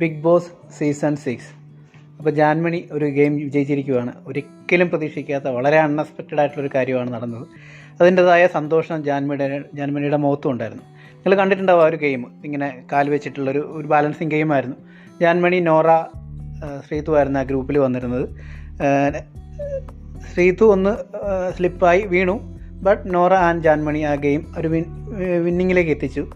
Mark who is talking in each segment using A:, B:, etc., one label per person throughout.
A: Big boss season six അപ്പോൾ ജാൻമണി ഒരു game വിജയിച്ചിരിക്കുകയാണ് ഒരിക്കലും പ്രതീക്ഷിക്കാത്ത വളരെ അൺഎക്സ്പെക്റ്റഡ് ആയിട്ടുള്ളൊരു കാര്യമാണ് നടന്നത്. അതിന്റെതായ സന്തോഷം ജാൻമണിയുടെ ജാൻമണിയുടെ മുഖത്തും ഉണ്ടായിരുന്നു. നിങ്ങൾ കണ്ടിട്ടുണ്ടാവും ആ ഒരു ഗെയിം ഇങ്ങനെ കാൽ വെച്ചിട്ടുള്ളൊരു ഒരു ബാലൻസിങ് ഗെയിമായിരുന്നു ജാൻമണി നോറ ശ്രീതു ആയിരുന്നു ആ ഗ്രൂപ്പിൽ വന്നിരുന്നത്. ശ്രീതു ഒന്ന് സ്ലിപ്പായി വീണു. ബട്ട് നോറ ആൻഡ് ജാൻമണി ആ ഗെയിം ഒരു വിൻ വിന്നിങ്ങിലേക്ക് എത്തിച്ചു.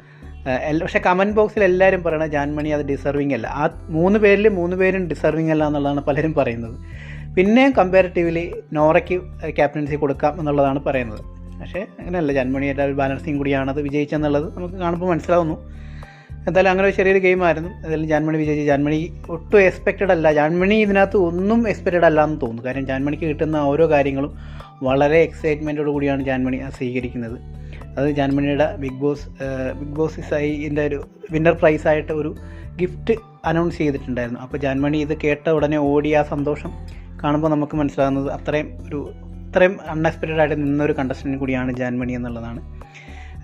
A: പക്ഷേ കമന്റ് ബോക്സിൽ എല്ലാവരും പറയണത് ജാൻമണി അത് ഡിസർവിങ് അല്ല. ആ മൂന്ന് പേരിൽ മൂന്ന് പേരും ഡിസർവിങ് അല്ല എന്നുള്ളതാണ് പലരും പറയുന്നത്. പിന്നെയും കമ്പാരിറ്റീവ്ലി നോറയ്ക്ക് ക്യാപ്റ്റൻസി കൊടുക്കാം എന്നുള്ളതാണ് പറയുന്നത്. പക്ഷേ അങ്ങനെയല്ല ജാൻമണിയുടെ ഒരു ബാലൻസിങ് കൂടിയാണത് വിജയിച്ചെന്നുള്ളത് നമുക്ക് കാണുമ്പോൾ മനസ്സിലാവുന്നു. എന്തായാലും അങ്ങനെ ഒരു ചെറിയൊരു ഗെയിമായിരുന്നു എന്തായാലും ജാൻമണി വിജയിച്ച് ജാൻമണി ഒട്ടും എക്സ്പെക്റ്റഡ് അല്ല. ജാൻമണി ഇതിനകത്ത് ഒന്നും എക്സ്പെക്റ്റഡ് അല്ല എന്ന് തോന്നുന്നു. കാരണം ജാൻമണിക്ക് കിട്ടുന്ന ഓരോ കാര്യങ്ങളും വളരെ എക്സൈറ്റ്മെന്റോട് കൂടിയാണ് ജാൻമണി സ്വീകരിക്കുന്നത്. അത് ജാൻമണിയുടെ ബിഗ് ബോസ് ബിഗ് ബോസ് ഇതിന്റെ ഒരു വിന്നർ പ്രൈസായിട്ട് ഒരു ഗിഫ്റ്റ് അനൗൺസ് ചെയ്തിട്ടുണ്ടായിരുന്നു. അപ്പോൾ ജാൻമണി ഇത് കേട്ട ഉടനെ ഓടി ആ സന്തോഷം കാണുമ്പോൾ നമുക്ക് മനസ്സിലാകുന്നത് അത്രയും ഒരു അത്രയും അൺഎക്സ്പെക്റ്റഡ് ആയിട്ട് നിന്നൊരു കണ്ടസ്റ്റന്റ് കൂടിയാണ് ജാൻമണി എന്നുള്ളതാണ്.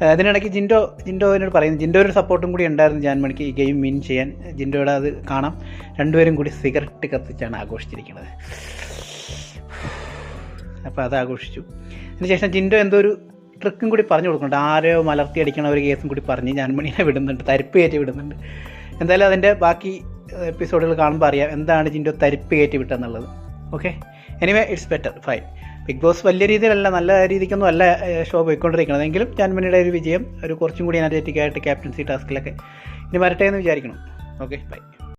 A: അതിനിടയ്ക്ക് ജിൻഡോ ജിൻഡോനോട് പറയുന്നു ഒരു സപ്പോർട്ടും കൂടി ഉണ്ടായിരുന്നു ജാൻമണിക്ക് ഈ ഗെയിം വിൻ ചെയ്യാൻ. ജിൻഡോയുടെ അത് കാണാം. രണ്ടുപേരും കൂടി സിഗരറ്റ് കത്തിച്ചാണ് ആഘോഷിച്ചിരിക്കുന്നത്. അപ്പോൾ അത് ആഘോഷിച്ചു. അതിനുശേഷം ജിൻഡോ എന്തോ ഒരു ട്രിക്കും കൂടി പറഞ്ഞു കൊടുക്കുന്നുണ്ട്. ആരെയോ മലർത്തി അടിക്കണ ഒരു കേസും കൂടി പറഞ്ഞ് ഞാൻ മണിയെ വിടുന്നുണ്ട് തരിപ്പ് കയറ്റി വിടുന്നുണ്ട്. എന്തായാലും അതിന്റെ ബാക്കി എപ്പിസോഡുകൾ കാണുമ്പോൾ അറിയാം എന്താണ് ജിൻഡോ തരിപ്പ് കയറ്റി വിട്ടെന്നുള്ളത്. Okay anyway it's better fine Bigg Boss വലിയ രീതിയിലല്ല നല്ല രീതിക്കൊന്നും അല്ല ഷോ പോയിക്കൊണ്ടിരിക്കുന്നത്. എങ്കിലും ജാൻമണിയുടെ ഒരു വിജയം ഒരു കുറച്ചും കൂടി എനർജറ്റിക് ആയിട്ട് ക്യാപ്റ്റൻസി ടാസ്കിലൊക്കെ ഇനി വരട്ടെ എന്ന് വിചാരിക്കണം ഓക്കെ ബൈ